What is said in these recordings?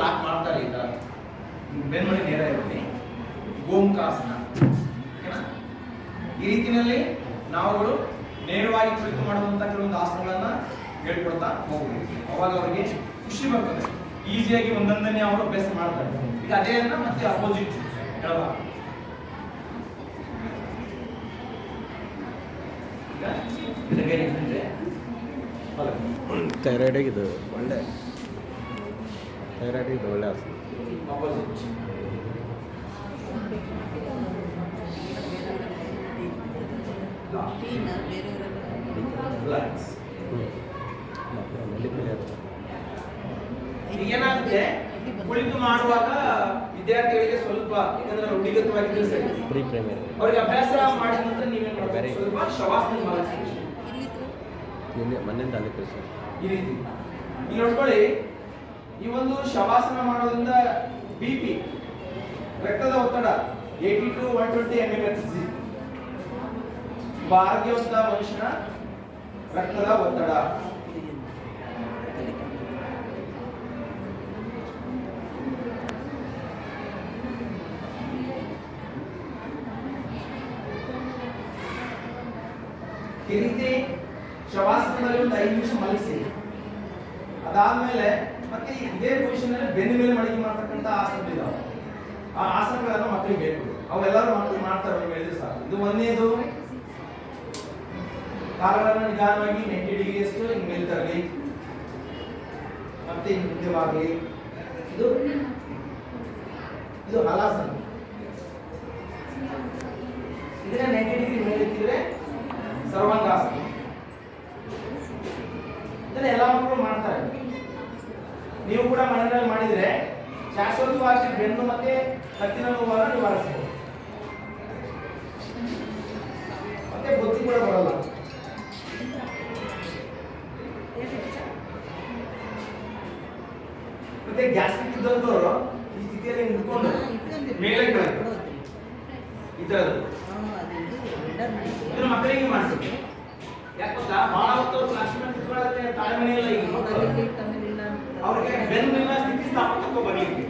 Lock ಮಾಡ್ತಾರೆ ಈ ತರ. ಬೆನ್ಮಣಿ ನೇರ ಗೋಮುಖಾಸನ ಓಕೆನಾ? ಈ ರೀತಿಯಲ್ಲಿ ನಾವುಗಳು ನೇರವಾಗಿ ಕುಳಿತು ಮಾಡುವಂತ ಕೆಲವೊಂದು ಆಸನಗಳನ್ನು ಹೇಳ್ಕೊಡ್ತಾ ಹೋಗ್ಬೇಕು. ಅವಾಗ ಅವರಿಗೆ ಖುಷಿ ಬರ್ತದೆ. ಈಸಿಯಾಗಿ ಒಂದೊಂದನ್ನೇ ಅವರು ಅಭ್ಯಾಸ ಮಾಡ್ತಾರೆ. ಈಗ ಅದೇ ಮತ್ತೆ ಅಪೋಸಿಟ್ ಹೇಳುವ ಇದು ಒಳ್ಳೆ. ಥೈರಾಯ್ಡಿಗೆ ಇದು ಒಳ್ಳೆ ಆಸೆ. ಏನಾಗುತ್ತೆ ಕುಳಿತು ಮಾಡುವಾಗ ವಿದ್ಯಾರ್ಥಿಗಳಿಗೆ ಸ್ವಲ್ಪ ಯಾಕಂದ್ರೆ ರೂಢಿಗತವಾಗಿದ್ರೆ ಸರಿ ಪ್ರೀ ಪ್ರೈಮರಿ ಅವ್ರಿಗೆ ಅಭ್ಯಾಸ ಮಾಡಿದ ನಂತರ ನೀವೇನು ಮಾಡ್ಬೇಕು. ಸ್ವಲ್ಪ ಶವಾಸನ ಮಾಡಿಸಿ ನಿನ್ನೆ ಮೊನ್ನೆಯಿಂದ ಅಲ್ಲಿ ಕಳಿಸಿ ಈ ರೀತಿ. ಇಲ್ಲಿ ನೋಡ್ಕೊಳ್ಳಿ. ಈ ಒಂದು ಶವಾಸನ ಮಾಡೋದ್ರಿಂದ ಬಿ ಪಿ ರಕ್ತದ ಒತ್ತಡ eighty to one twenty M M H C ಭಾಗ್ಯವಂತ ಮನುಷ್ಯನ ರಕ್ತದ ಒತ್ತಡ. ಈ ರೀತಿ ಶವಾಸನದಲ್ಲಿ ಒಂದು ಐದು ನಿಮಿಷ ಮಲಗಿಸಿ. ಅದಾದ್ಮೇಲೆ ಮತ್ತೆ ಇದೇ ಪೊಸಿಷನ್ ಅಲ್ಲಿ ಬೆನ್ನ ಮೇಲೆ ಮಡಗಿ ಮಾಡ್ತಕ್ಕಂಥ ಆಸನಗಳಿದಾವೆ ಆ ಆಸನಗಳನ್ನು ಮಕ್ಕಳಿಗೆ ಬೇಕು ಅವೆಲ್ಲರೂ ಮಕ್ಕಳು ಮಾಡ್ತಾರೆ ನೀವು ಹೇಳಿದ್ರೆ ಸಾಕು. ಇದು ಒಂದೇದು ಕಾಲಗಳನ್ನು ನಿಧಾನವಾಗಿ ನೈಂಟಿ ಡಿಗ್ರಿಯಷ್ಟು ಹಿಂಗೆ ಮೇಲೆ ತರಲಿ ಮತ್ತೆ ಹಿಂಗೆ ಮುಂದೆ ಬಾಗಲಿ ಇದು ಇದು ಹಲಾಸನ ಇದನ್ನ ನೈಂಟಿ ಡಿಗ್ರಿ ಮೇಲೆ ಇಟ್ಟಿದ್ರೆ ಸರ್ವಾಂಗಾಸನ. ಇದನ್ನ ಎಲ್ಲ ಮಕ್ಕಳು ಮಾಡ್ತಾರೆ. ನೀವು ಕೂಡ ಮನೆಯಲ್ಲಿ ಮಾಡಿದ್ರೆ ಶಾಶ್ವತವಾಗಿ ಬೆನ್ನು ಮತ್ತೆ ಕತ್ತಿನ ನೋವನ್ನು ನಿವಾರಿಸಬಹುದು ಮತ್ತೆ ಬುದ್ಧಿ ಕೂಡ ಬರಲ್ಲ. ಮತ್ತೆ ಗ್ಯಾಸ್ಟ್ರಿಕ್ ಇದ್ದಂಥವ್ರು ಈ ಸ್ಥಿತಿಯಲ್ಲಿ ನಿಂತ್ಕೊಂಡು ಮೇಲೆ ಕೆಳಗೆ ಮಕ್ಕಳಿಗೆ ಮಾಡಿಸಿ ಯಾಕೆ ಗೊತ್ತಾ? ಬಹಳ ಹೊತ್ತು ಕ್ಲಾಸ್ ಮೇಲೆ ಕುತ್ಕೊಳ್ಳೋದಕ್ಕೆ ತಾಳ್ಮೆನೇ ಇಲ್ಲ ಈಗ. ಅವ್ರಿಗೆ ಬೆನ್ನಿನ ಸ್ಥಿತಿ ಸ್ಥಾಪಕ ಬರಲಿಕ್ಕೆ.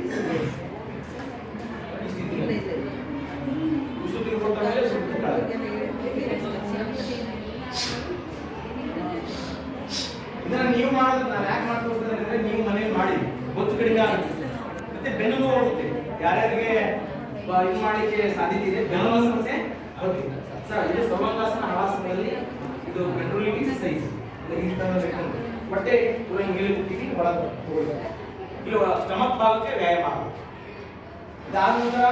ಇದನ್ನ ನೀವು ಮಾಡೋದು ನಾನು ಯಾಕೆ ಮಾಡ್ಕೊಡ್ತೇನೆ ಅಂದ್ರೆ ನೀವು ಮನೇಲಿ ಮಾಡಿ ಗೊತ್ತು ಕಡಿಮೆ ಆಗುತ್ತೆ. ಮತ್ತೆ ಬೆನ್ನು ನೋವು ಹೋಗುತ್ತೆ. ಯಾರ್ಯಾರಿಗೆ ಇದು ಮಾಡಲಿಕ್ಕೆ ಸಾಧ್ಯತೆ ಇದೆ? ಬೆನ್ನು ಸಮಸ್ಯೆ ಸರ್, ಇದು ಸರ್ವಾಂಗಾಸನ ಹಳಾಸನದಲ್ಲಿ ಇದು ಬೆನ್ನುಲಿಗೆ ಎಕ್ಸಸೈಸ್ ಈ ತರ ಬೇಕಂದ್ರೆ ಹೊಟ್ಟೆ ಪೂರ ಮೇಲೆ ಕುತ್ತಿಗೆ ಒಳಗೆ ತಗೊಳ್ಬೇಕು ಇಲ್ಲಿ ಸ್ಟಮಕ್ ಭಾಗಕ್ಕೆ ವ್ಯಾಯಾಮ ಆಗುತ್ತೆ ಇದಾದ ನಂತರ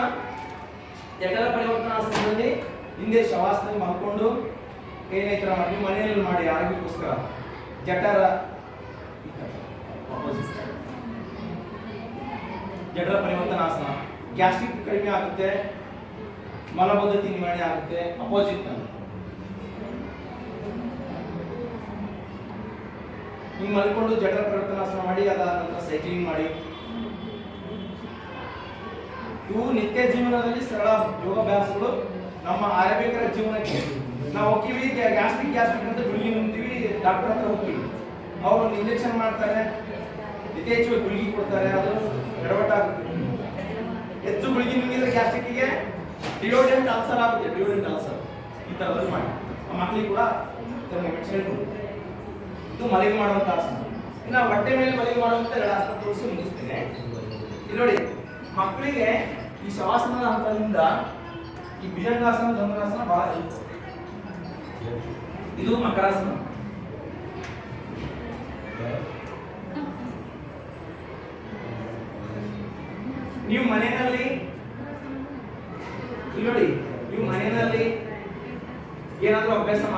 ಜಠರ ಪರಿವರ್ತನಾಸನದಲ್ಲಿ ಹಿಂದೆ ಶವಾಸನ ಮಾಡಿಕೊಂಡು ಏನೈತರ ಮಾಡಿ, ಮನೆಯಲ್ಲಿ ಮಾಡಿ ಆರೋಗ್ಯಕ್ಕೋಸ್ಕರ ಜಠರ. ಜಠರ ಪರಿವರ್ತನಾಸನ ಗ್ಯಾಸ್ಟ್ರಿಕ್ ಕಡಿಮೆ ಆಗುತ್ತೆ, ಮಲಬದ್ಧತೆ ನಿವಾರಣೆ ಆಗುತ್ತೆ, ಅಪೋಸಿಟ್ನಲ್ಲಿ ಹಿಂಗ್ ಮಲ್ಕೊಂಡು ಜಠರ ಪರಿವರ್ತನಾಸನ ಮಾಡಿ ಅದಾದ ನಂತರ ಸೈಕ್ಲಿಂಗ್ ಮಾಡಿ. ಇವು ನಿತ್ಯ ಜೀವನದಲ್ಲಿ ಸರಳ ಯೋಗಾಭ್ಯಾಸಗಳು. ನಮ್ಮ ಆರೋಗ್ಯಕರ ಜೀವನಕ್ಕೆ ನಾವು ಹೋಗ್ತೀವಿ ಗ್ಯಾಸ್ಟ್ರಿಕ್ ಗ್ಯಾಸ್ಟ್ರಿಕ್ ಅಂತ ಗುಳಿಗೆ ನುಂಗ್ತೀವಿ ಡಾಕ್ಟರ್ ಹತ್ರ ಹೋಗ್ತೀವಿ. ಅವರು ಇಂಜೆಕ್ಷನ್ ಮಾಡ್ತಾರೆ ಯಥೇಚ್ಛವಾಗಿ ಗುಳಿಗೆ ಕೊಡ್ತಾರೆ, ಅದು ಎಡವಟ್ಟಾಗುತ್ತೆ ಹೆಚ್ಚು ಗುಳಿಗೆ ನುಂಗಿದ್ರೆ ಗ್ಯಾಸ್ಟ್ರಿಕ್ಗೆ ಡಿಯೋಡೆಂಟ್ ಆಲ್ಸರ್ ಆಗುತ್ತೆ, ಡಿಯೋಡೆಂಟ್ ಆಲ್ಸರ್ ಈ ಥರದ್ದು ಮಾಡಿ. ಆ ಮಕ್ಕಳಿಗೆ ಕೂಡ ಮೆಡಿಸಿನ್ ಕೊಡಿ ಇದು ಮಲಗಿ ಮಾಡುವಂತ ಆಸನ. ಇನ್ನು ಹೊಟ್ಟೆ ಮೇಲೆ ಮಲಗಿ ಮಾಡುವಂತ ಎರಡು ಆಸನ ತೋರಿಸಿ ಮುಗಿಸ್ತೇನೆ. ಇಲ್ಲಿ ನೋಡಿ, ಮಕ್ಕಳಿಗೆ ಈ ಶವಾಸನ ಹಂತದಿಂದ ಈ ಭುಜಂಗಾಸನ ಧನುರಾಸನ ಬಹಳ ಹೆಲ್ಪ್ ಇದು ಮಕರಾಸನ. ನೀವು ಮನೆಯಲ್ಲಿ ನೋಡಿ, ನೀವು ಮನೆಯಲ್ಲಿ ಏನಾದರೂ ಅಭ್ಯಾಸ